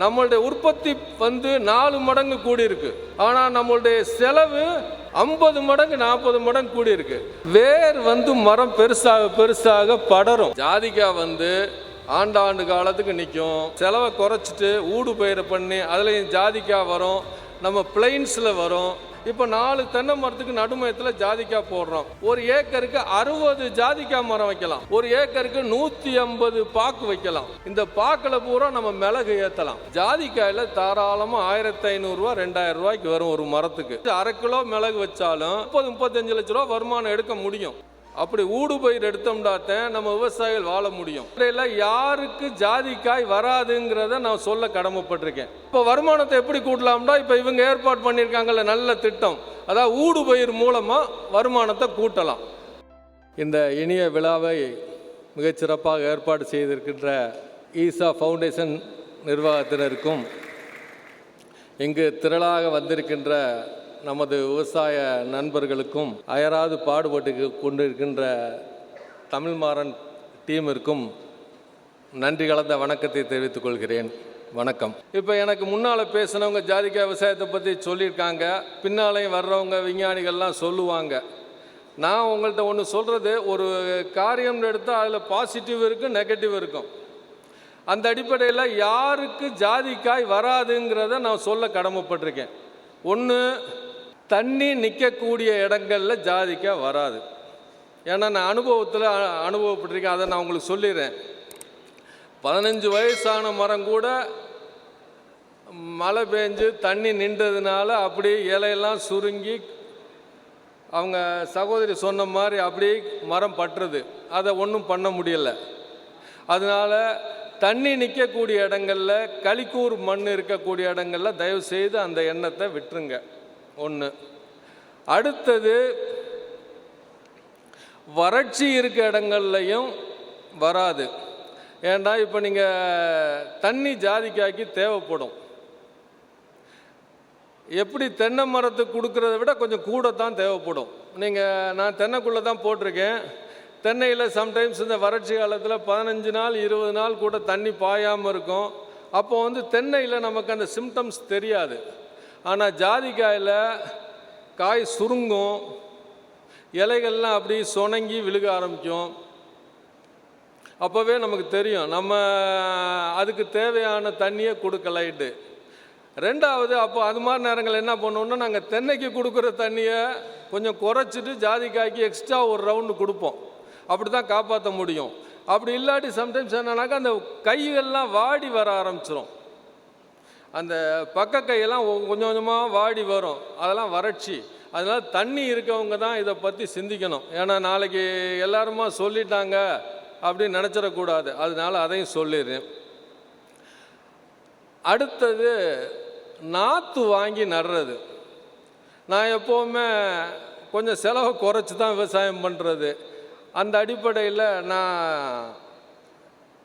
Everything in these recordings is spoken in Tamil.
நம்மளுடைய உற்பத்தி வந்து நாலு மடங்கு கூடி இருக்கு ஆனால் நம்மளுடைய செலவு ஐம்பது மடங்கு நாற்பது மடங்கு கூடி இருக்கு வேர் வந்து மரம் பெருசாக பெருசாக படரும். ஜாதிக்காய் வந்து ஆண்டாண்டு காலத்துக்கு நிற்கும் செலவை குறைச்சிட்டு ஊடு பயிரை பண்ணி அதுலேயும் ஜாதிக்காய் வரும். நம்ம பிளைன்ஸில் வரும். இப்போ நாலு தென்னை மரத்துக்கு நடுமயத்தில் ஜாதிக்காய் போடுறோம். ஒரு ஏக்கருக்கு அறுபது ஜாதிக்காய் மரம் வைக்கலாம். ஒரு ஏக்கருக்கு நூற்றி ஐம்பது பாக்கு வைக்கலாம். இந்த பாக்கில் பூரா நம்ம மிளகு ஏற்றலாம் ஜாதிக்காயில் தாராளமாக ஆயிரத்தி ஐநூறுரூவா ரெண்டாயிரம் ரூபாய்க்கு வரும் ஒரு மரத்துக்கு. அரை கிலோ மிளகு வச்சாலும் முப்பது முப்பத்தஞ்சு லட்ச ரூபா வருமானம் எடுக்க முடியும். அப்படி ஊடு பயிர் எடுத்தோம்னாத்தான் நம்ம விவசாயிகள் வாழ முடியும். இதில் யாருக்கு ஜாதிக்காய் வராதுங்கிறத நான் சொல்ல கடமைப்பட்டிருக்கேன். இப்போ வருமானத்தை எப்படி கூட்டலாம்னா இப்போ இவங்க ஏற்பாடு பண்ணியிருக்காங்கல்ல நல்ல திட்டம். அதாவது ஊடு பயிர் மூலமாக வருமானத்தை கூட்டலாம். இந்த இனிய விழாவை மிகச்சிறப்பாக ஏற்பாடு செய்திருக்கின்ற ஈசா ஃபவுண்டேஷன் நிர்வாகத்தினருக்கும் இங்கு திரளாக வந்திருக்கின்ற நமது விவசாய நண்பர்களுக்கும் அயராது பாடுபட்டு கொண்டிருக்கின்ற தமிழ்மாறன் டீமிற்கும் நன்றி கலந்த வணக்கத்தை தெரிவித்துக் கொள்கிறேன். வணக்கம். இப்போ எனக்கு முன்னால் பேசினவங்க ஜாதிக்காய் விவசாயத்தை பற்றி சொல்லியிருக்காங்க. பின்னாலையும் வர்றவங்க விஞ்ஞானிகள்லாம் சொல்லுவாங்க. நான் உங்கள்கிட்ட ஒன்று சொல்கிறது ஒரு காரியம் எடுத்தால் அதில் பாசிட்டிவ் இருக்கும் நெகட்டிவ் இருக்கும். அந்த அடிப்படையில் யாருக்கு ஜாதிக்காய் வராதுங்கிறத நான் சொல்ல கடமைப்பட்டிருக்கேன். ஒன்று தண்ணி நிற்கக்கூடிய இடங்களில் ஜாதிக்காய் வராது. ஏன்னா நான் அனுபவத்தில் அனுபவப்பட்டிருக்கேன். அதை நான் உங்களுக்கு சொல்லிடுறேன். பதினஞ்சு வயசான மரம் கூட மழை பெஞ்சு தண்ணி நின்றதுனால அப்படி இலையெல்லாம் சுருங்கி அவங்க சகோதரி சொன்ன மாதிரி அப்படியே மரம் பட்டுறது அதை ஒன்றும் பண்ண முடியலை. அதனால் தண்ணி நிற்கக்கூடிய இடங்களில் களிக்கூர் மண் இருக்கக்கூடிய இடங்களில் தயவு செய்து அந்த எண்ணத்தை விட்டுருங்க. ஒன்று அடுத்தது வறட்சி இருக்க இடங்கள்லையும் வராது. ஏன்டா இப்போ நீங்கள் தண்ணி ஜாதிக்காய்க்கு தேவைப்படும். எப்படி தென்னை மரத்துக்கு கொடுக்குறத விட கொஞ்சம் கூட தான் தேவைப்படும். நீங்கள் நான் தென்னைக்குள்ளே தான் போட்டிருக்கேன். தென்னையில் சம்டைம்ஸ் இந்த வறட்சி காலத்தில் பதினஞ்சு நாள் இருபது நாள் கூட தண்ணி பாயாமல் இருக்கும். அப்போ வந்து தென்னையில் நமக்கு அந்த சிம்டம்ஸ் தெரியாது. ஆனால் ஜாதிக்காயில் காய் சுருங்கும் இலைகள்லாம் அப்படியே சுணங்கி விழுக ஆரம்பிக்கும். அப்போவே நமக்கு தெரியும் நம்ம அதுக்கு தேவையான தண்ணியை கொடுக்கலைட்டு ரெண்டாவது அப்போ அது மாதிரி நேரங்கள் என்ன பண்ணுவோம்னா நாங்கள் தென்னைக்கு கொடுக்குற தண்ணியை கொஞ்சம் குறைச்சிட்டு ஜாதிக்காய்க்கு எக்ஸ்ட்ரா ஒரு ரவுண்டு கொடுப்போம். அப்படி தான் காப்பாற்ற முடியும். அப்படி இல்லாட்டி சம்டைம்ஸ் என்னன்னாக்கா அந்த கைகள்லாம் வாடி வர ஆரம்பிச்சிடும் அந்த பக்க கையெல்லாம் கொஞ்சம் கொஞ்சமாக வாடி வரும். அதெல்லாம் வறட்சி. அதனால் தண்ணி இருக்கவங்க தான் இதை பற்றி சிந்திக்கணும். ஏன்னா நாளைக்கு எல்லாருமா சொல்லிட்டாங்க அப்படின்னு நினச்சிடக்கூடாது. அதனால அதையும் சொல்லிடுறேன். அடுத்தது நாற்று வாங்கி நடுறது. நான் எப்போவுமே கொஞ்சம் செலவை குறைச்சி தான் விவசாயம் பண்ணுறது அந்த அடிப்படையில் நான்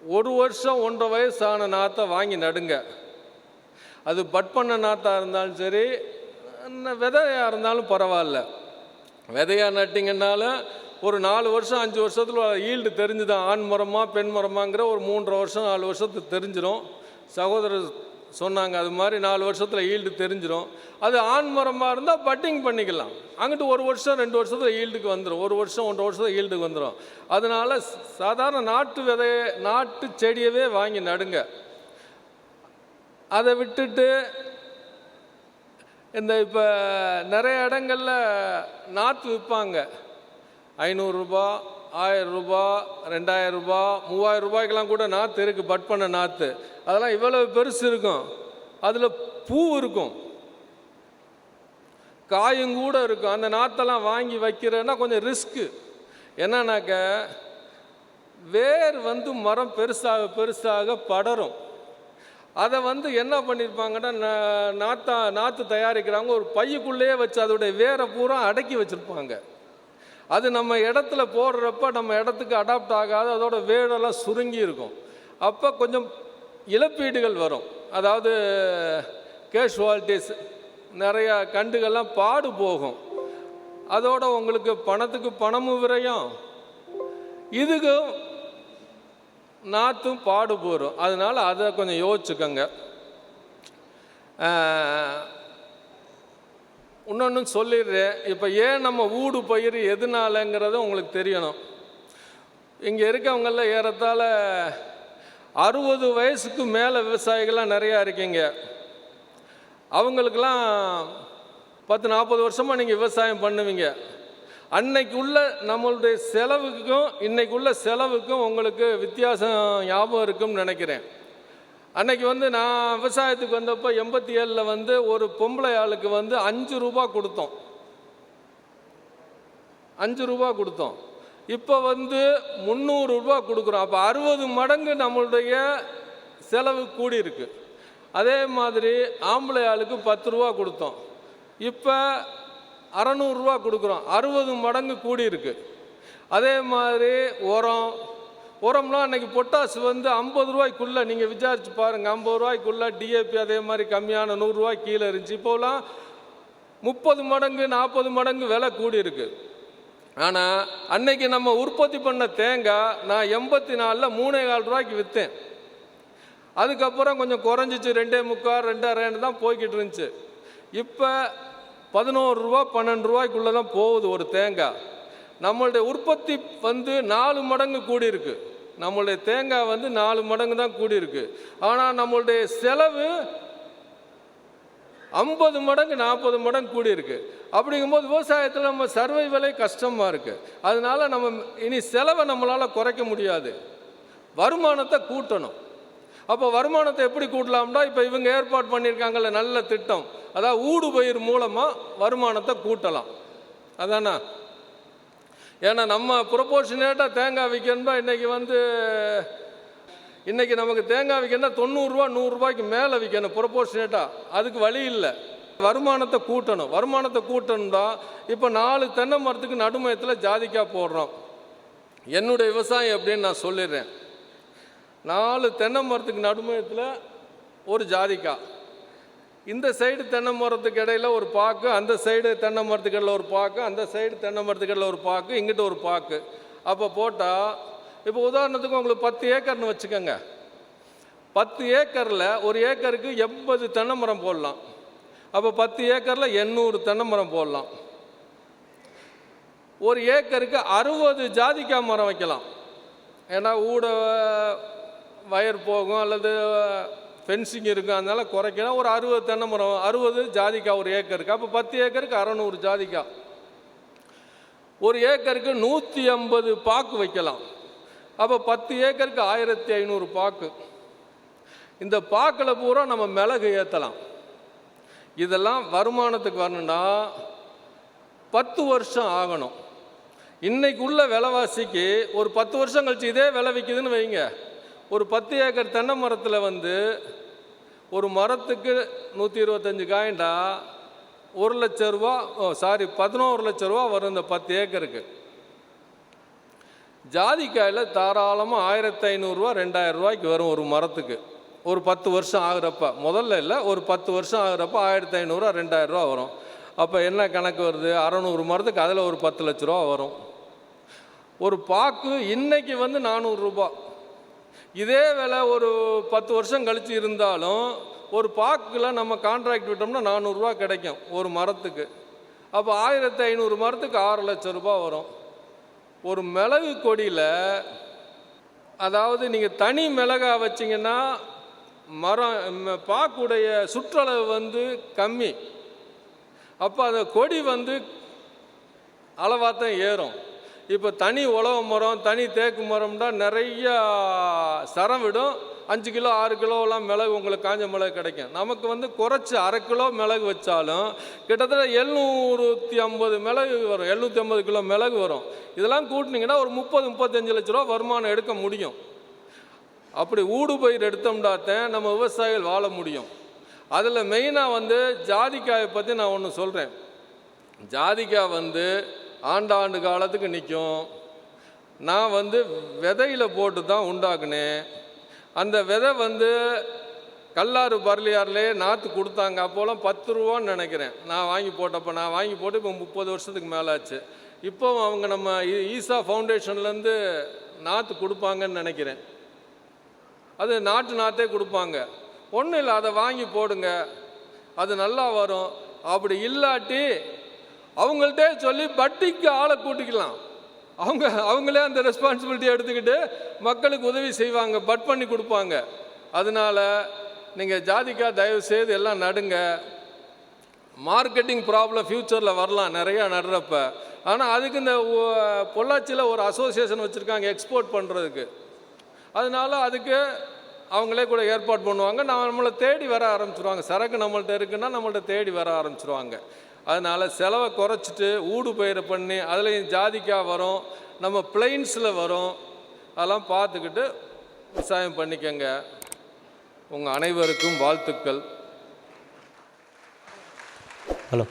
ஒரு வருஷம் ஒன்றரை வயசான நாற்றை வாங்கி நடுங்க. அது பட் பண்ண நாற்றாக இருந்தாலும் சரி விதையாக இருந்தாலும் பரவாயில்ல. விதையாக நட்டிங்கன்னாலும் ஒரு நாலு வருஷம் அஞ்சு வருஷத்தில் ஈல்டு தெரிஞ்சுதான். ஆண் மரமா பெண் மரமாங்கிற ஒரு மூன்றரை வருஷம் நாலு வருஷத்துக்கு தெரிஞ்சிடும் சகோதரர் சொன்னாங்க அது மாதிரி நாலு வருஷத்தில் ஈல்டு தெரிஞ்சிடும் அது ஆண் மரமாக இருந்தால் பட்டிங் பண்ணிக்கலாம். அங்கிட்டு ஒரு வருஷம் ரெண்டு வருஷத்தில் ஈல்டுக்கு வந்துடும் ஒரு வருஷம் ஒன்றரை வருஷத்தில் ஈல்டுக்கு வந்துடும் அதனால சாதாரண நாட்டு விதையை நாட்டு செடியவே வாங்கி நடுங்க. அதை விட்டுட்டு இந்த இப்போ நிறைய இடங்கள்ல நாற்று விற்பாங்க. ஐநூறுரூபா ஆயிரம் ரூபா ரெண்டாயிரம் ரூபா மூவாயிரம் ரூபாய்க்கெல்லாம் கூட நாற்று இருக்குது பட் பண்ண நாற்று அதெல்லாம் இவ்வளவு பெருசு இருக்கும். அதில் பூ இருக்கும். காயும் கூட இருக்கும். அந்த நாற்றெல்லாம் வாங்கி வைக்கிறேன்னா கொஞ்சம் ரிஸ்க்கு. என்னன்னாக்க வேர் வந்து மரம் பெருசாக பெருசாக படரும். அதை வந்து என்ன பண்ணியிருப்பாங்கன்னா நாத்தா நாற்று தயாரிக்கிறாங்க. ஒரு பையுக்குள்ளேயே வச்சு அதோடைய வேரை பூரா அடக்கி வச்சுருப்பாங்க. அது நம்ம இடத்துல போடுறப்ப நம்ம இடத்துக்கு அடாப்ட் ஆகாது அதோட வேடெல்லாம் சுருங்கி இருக்கும். அப்போ கொஞ்சம் இழப்பீடுகள் வரும். அதாவது கேஷுவாலிட்டிஸ் நிறையா கண்டுகள்லாம் பாடு போகும். அதோட உங்களுக்கு பணத்துக்கு பணமும் விரையும். இதுக்கும் நாற்றும் பாடு போகிறோம் அதனால் அதை கொஞ்சம் யோசிச்சுக்கோங்க. இன்னொன்று சொல்லிடுறேன். இப்போ ஏன் நம்ம ஊடு பயிர் எதுனாலங்கிறத உங்களுக்கு தெரியணும். இங்கே இருக்கவங்கள ஏறத்தாழ அறுபது வயசுக்கு மேலே விவசாயிகள்லாம் நிறையா இருக்கீங்க. அவங்களுக்கெல்லாம் பத்து நாற்பது வருஷமாக நீங்கள் விவசாயம் பண்ணுவீங்க. அன்னைக்கு உள்ள நம்மளுடைய செலவுக்கும் இன்னைக்கு உள்ள செலவுக்கும் உங்களுக்கு வித்தியாசம் ஞாபகம் இருக்கும்னு நினைக்கிறேன். அன்னைக்கு வந்து நான் விவசாயத்துக்கு வந்தப்போ எண்பத்தி ஏழில் வந்து ஒரு பொம்பளை ஆளுக்கு வந்து அஞ்சு ரூபா கொடுத்தோம். அஞ்சு ரூபா கொடுத்தோம். இப்போ வந்து முந்நூறு ரூபா கொடுக்குறோம். அப்போ அறுபது மடங்கு நம்மளுடைய செலவு கூடியிருக்கு. அதே மாதிரி ஆம்பளை ஆளுக்கு பத்து ரூபா கொடுத்தோம். இப்போ அறநூறுரூவா கொடுக்குறோம். அறுபது மடங்கு கூடி இருக்கு அதே மாதிரி உரம். உரம்லாம் அன்னைக்கு பொட்டாசு வந்து ஐம்பது ரூபாய்க்குள்ளே நீங்கள் விசாரிச்சு பாருங்கள் ஐம்பது ரூபாய்க்குள்ளே டிஏபி அதே மாதிரி கம்மியான நூறுரூவாய் கீழே இருந்துச்சு. இப்போலாம் முப்பது மடங்கு நாற்பது மடங்கு விலை கூடி இருக்கு ஆனால் அன்னைக்கு நம்ம உற்பத்தி பண்ண தேங்காய் நான் எண்பத்தி நாலில் மூணே கால் ரூபாய்க்கு விற்றேன் அதுக்கப்புறம் கொஞ்சம் குறைஞ்சிச்சு ரெண்டே முக்கால் ரெண்டே ரெண்டு தான் போய்கிட்டு இருந்துச்சு. இப்போ பதினோரு ரூபா பன்னெண்டு ரூபாய்க்குள்ளே தான் போகுது ஒரு தேங்காய் நம்மளுடைய உற்பத்தி வந்து நாலு மடங்கு கூடி இருக்கு நம்மளுடைய தேங்காய் வந்து நாலு மடங்கு தான் கூடி இருக்கு ஆனால் நம்மளுடைய செலவு ஐம்பது மடங்கு நாற்பது மடங்கு கூடி இருக்கு அப்படிங்கும்போது விவசாயத்தில் நம்ம சர்வை விலை கஷ்டமாக இருக்குது அதனால் நம்ம இனி செலவை நம்மளால் குறைக்க முடியாது. வருமானத்தை கூட்டணும். அப்போ வருமானத்தை எப்படி கூட்டலாம்னா இப்போ இவங்க ஏற்பாடு பண்ணியிருக்காங்கல்ல நல்ல திட்டம். அதாவது ஊடு பயிர் மூலமாக வருமானத்தை கூட்டலாம். அதானா? ஏன்னா நம்ம ப்ரொபோர்ஷனேட்டாக தேங்காய் விற்கணும்னா இன்றைக்கி வந்து இன்றைக்கி நமக்கு தேங்காய் விற்கணும்னா தொண்ணூறுரூவா நூறுரூவாய்க்கு மேலே விற்கணும் ப்ரொபோர்ஷனேட்டாக அதுக்கு வழி இல்லை. வருமானத்தை கூட்டணும். வருமானத்தை கூட்டணும்னா இப்போ நாலு தென்னை மரத்துக்கு நடுமயத்தில் ஜாதிக்காய் போடுறோம். என்னுடைய விவசாயம் எப்படின்னு நான் சொல்லிடுறேன். நாலு தென்னை மரத்துக்கு நடுமயத்தில் ஒரு ஜாதிக்காய் இந்த சைடு தென்னை மரத்துக்கு இடையில் ஒரு பாக்கு அந்த சைடு தென்னை மரத்துக்கு இடையில் ஒரு பாக்கு அந்த சைடு தென்னை மரத்துக்கு இடையில் ஒரு பாக்கு இங்கிட்ட ஒரு பாக்கு. அப்போ போட்டால் இப்போ உதாரணத்துக்கு உங்களுக்கு பத்து ஏக்கர்னு வச்சுக்கோங்க. பத்து ஏக்கரில் ஒரு ஏக்கருக்கு எண்பது தென்னை மரம் போடலாம். அப்போ பத்து ஏக்கரில் எண்ணூறு தென்னை மரம் போடலாம். ஒரு ஏக்கருக்கு அறுபது ஜாதிக்காய் மரம் வைக்கலாம். ஏன்னா ஊட வயர் போகும் அல்லது ஃபென்சிங் இருக்கும். அதனால் குறைக்கணும். ஒரு அறுபது தென்னை மரம் அறுபது ஜாதிக்காய் ஒரு ஏக்கருக்கு அப்போ பத்து ஏக்கருக்கு அறநூறு ஜாதிக்காய் ஒரு ஏக்கருக்கு நூற்றி ஐம்பது பாக்கு வைக்கலாம். அப்போ பத்து ஏக்கருக்கு ஆயிரத்தி ஐநூறு பாக்கு. இந்த பாக்கில் பூரா நம்ம மிளகு ஏற்றலாம் இதெல்லாம் வருமானத்துக்கு வரணும்னா பத்து வருஷம் ஆகணும். இன்னைக்கு உள்ள விலைவாசிக்கு ஒரு பத்து வருஷம் கழிச்சு இதே விலை விற்கிதுன்னு வைங்க. ஒரு பத்து ஏக்கர் தென்னை மரத்தில் வந்து ஒரு மரத்துக்கு நூற்றி இருபத்தஞ்சி காயண்டா ஒரு லட்ச ரூபா ஓ சாரி பதினோரு லட்ச ரூபா வரும் இந்த பத்து ஏக்கருக்கு. ஜாதிக்காயில் தாராளமாக ஆயிரத்தி ஐநூறுரூவா ரெண்டாயிரம் ரூபாய்க்கு வரும் ஒரு மரத்துக்கு. ஒரு பத்து வருஷம் ஆகுறப்ப முதல்ல இல்லை ஒரு பத்து வருஷம் ஆகுறப்ப ஆயிரத்தி ஐநூறுரூவா ரெண்டாயிரம் ரூபா வரும். அப்போ என்ன கணக்கு வருது? அறநூறு மரத்துக்கு அதில் ஒரு பத்து லட்ச ரூபா வரும். ஒரு பாக்கு இன்னைக்கு வந்து நானூறுரூபா இதே விலை ஒரு பத்து வருஷம் கழித்து இருந்தாலும் ஒரு பாக்கில் நம்ம கான்ட்ராக்ட் விட்டோம்னா நானூறுரூவா கிடைக்கும் ஒரு மரத்துக்கு. அப்போ ஆயிரத்தி ஐநூறு மரத்துக்கு ஆறு லட்சம் ரூபாய் வரும். ஒரு மிளகு கொடியில் அதாவது நீங்கள் தனி மிளகா வச்சிங்கன்னா மரம் பாக்குடைய சுற்றளவு வந்து கம்மி. அப்போ அந்த கொடி வந்து அளவாக தான் ஏறும். இப்போ தனி உழவு மரம் தனி தேக்கு மரம்னா நிறைய சரம் விடும். அஞ்சு கிலோ ஆறு கிலோலாம் மிளகு உங்களுக்கு காஞ்ச மிளகு கிடைக்கும். நமக்கு வந்து குறைச்சி அரை கிலோ மிளகு வச்சாலும் கிட்டத்தட்ட எழுநூற்றி ஐம்பது மிளகு வரும். எழுநூற்றி ஐம்பது கிலோ மிளகு வரும். இதெல்லாம் கூட்டினீங்கன்னா ஒரு முப்பது முப்பத்தஞ்சு லட்ச ரூபா வருமானம் எடுக்க முடியும். அப்படி ஊடு பயிர் எடுத்தோம்னாத்தான் நம்ம விவசாயிகள் வாழ முடியும். அதில் மெயினாக வந்து ஜாதிக்காயை பற்றி நான் ஒன்று சொல்கிறேன் ஜாதிக்காய் வந்து ஆண்டாண்டு காலத்துக்கு நிற்கும் நான் வந்து விதையில் போட்டு தான் உண்டாக்குனேன். அந்த விதை வந்து கல்லாறு பரலியார்லேயே நாற்று கொடுத்தாங்க. அப்போலாம் பத்து ரூபான்னு நினைக்கிறேன். நான் வாங்கி போட்டப்போ நான் வாங்கி போட்டு இப்போ முப்பது வருஷத்துக்கு மேலே ஆச்சு. இப்போ அவங்க நம்ம ஈசா ஃபவுண்டேஷன்லேருந்து நாற்று கொடுப்பாங்கன்னு நினைக்கிறேன். அது நாட்டு நாற்றே கொடுப்பாங்க. ஒன்றும் இல்லை அதை வாங்கி போடுங்க. அது நல்லா வரும். அப்படி இல்லாட்டி அவங்கள்ட்டே சொல்லி பட்டிக்கு ஆளை கூட்டிக்கலாம். அவங்க அவங்களே அந்த ரெஸ்பான்சிபிலிட்டி எடுத்துக்கிட்டு மக்களுக்கு உதவி செய்வாங்க பட் பண்ணி கொடுப்பாங்க. அதனால நீங்கள் ஜாதிக்காக தயவு செய்து எல்லாம் நடுங்க. மார்க்கெட்டிங் ப்ராப்ளம் ஃப்யூச்சரில் வரலாம் நிறையா நடுறப்ப. ஆனால் அதுக்கு இந்த ஒ- பொள்ளாச்சியில் ஒரு அசோசியேஷன் வச்சுருக்காங்க எக்ஸ்போர்ட் பண்ணுறதுக்கு அதனால அதுக்கு அவங்களே கூட ஏற்பாடு பண்ணுவாங்க. நான் நம்மளை தேடி வர ஆரம்பிச்சிருவாங்க. சரக்கு நம்மள்ட்ட இருக்குன்னா நம்மள்ட்ட தேடி வர ஆரம்பிச்சிருவாங்க. அதனால் செலவை குறைச்சிட்டு ஊடு பயிரை பண்ணி அதுலேயும் ஜாதிக்காய் வரும் நம்ம பிளைன்ஸில் வரும். அதெல்லாம் பார்த்துக்கிட்டு விவசாயம் பண்ணிக்கங்க. உங்கள் அனைவருக்கும் வாழ்த்துக்கள். ஹலோ.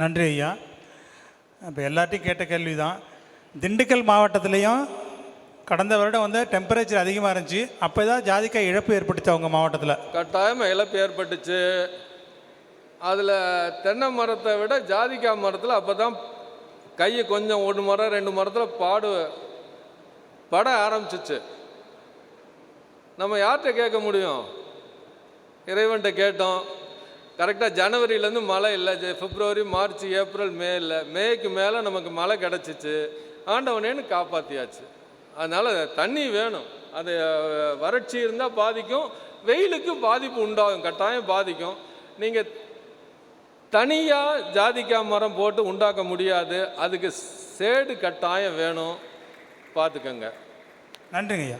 நன்றி ஐயா. இப்போ எல்லார்ட்டையும் கேட்ட கேள்வி தான் திண்டுக்கல் மாவட்டத்துலேயும் கடந்த வருடம் வந்து டெம்பரேச்சர் அதிகமாக இருந்துச்சு. அப்போ தான் ஜாதிக்காய் இழப்பு ஏற்பட்டுச்சு அவங்க மாவட்டத்தில்? கட்டாயமாக இழப்பு ஏற்பட்டுச்சு. அதில் தென்னை மரத்தை விட ஜாதிக்காய் மரத்தில் அப்போ தான் கையை கொஞ்சம் ஒரு மரம் ரெண்டு மரத்தில் பாடு பட ஆரம்பிச்சிச்சு. நம்ம யார்கிட்ட கேட்க முடியும்? இறைவன்கிட்ட கேட்டோம். கரெக்டாக ஜனவரியிலேருந்து மழை இல்லை. பிப்ரவரி மார்ச் ஏப்ரல் மே இல்லை. மேக்கு மேலே நமக்கு மழை கிடச்சிச்சு. ஆண்டவனேன்னு காப்பாற்றியாச்சு அதனால் தண்ணி வேணும். அது வறட்சி இருந்தால் பாதிக்கும். வெயிலுக்கு பாதிப்பு உண்டாகும். கட்டாயம் பாதிக்கும். நீங்கள் தனியாக ஜாதிக்காய் மரம் போட்டு உண்டாக்க முடியாது. அதுக்கு சேடு கட்டாயம் வேணும். பார்த்துக்கங்க. நன்றிங்கய்யா.